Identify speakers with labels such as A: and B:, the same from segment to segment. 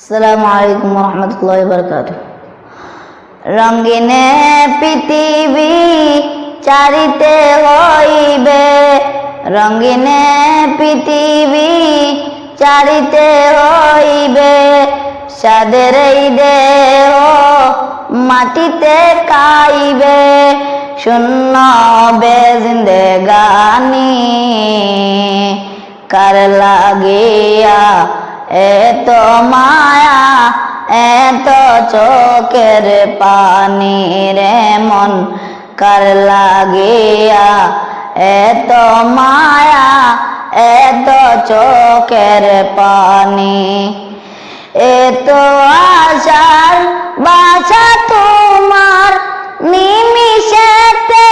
A: আসসালামু আলাইকুম রহমতুল্লাহ বরকাত রঙ্গিনে পৃথিবী চারিতে হইবে রঙ্গিনে পৃথিবী চারিতে হইবে, সাদের দেহ মাটিতে কাইবে, শূন্য বেজিন্দে গানি কার লাগিয়া এত মায়া, এত চোখের পানি রে মন, কার লাগিয়া? এত মায়া, এত চোখের পানি। এত আশার বাছা তোমার নিমিশেতে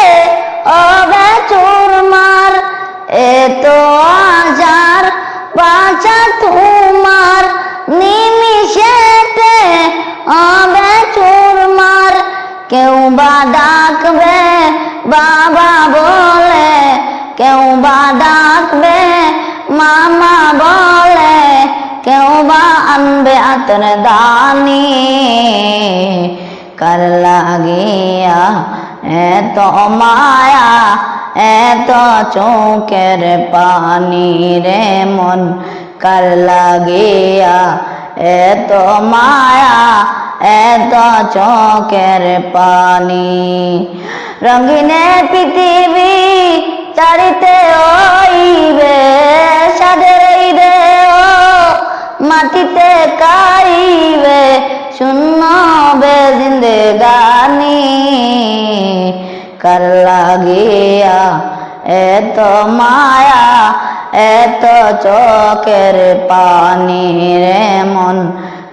A: হবে চুরমার। এত বা ডাকবে, বাবা বলে। কেউ বা ডাকবে, মামা বলে। কেউ বা আনবে আতর দানি। কার লাগিয়া এত মায়া এত চোখের পানি রে মন। কার লাগিয়া এত মায়া এত চোখের পানি। রঙিনে পৃথিবী চারিতে ওইবে, সাদের এই মাটিতে কাইবে, শূন্য বে গানি কার লাগিয়া এত মায়া, এত চোখের পানি রে মন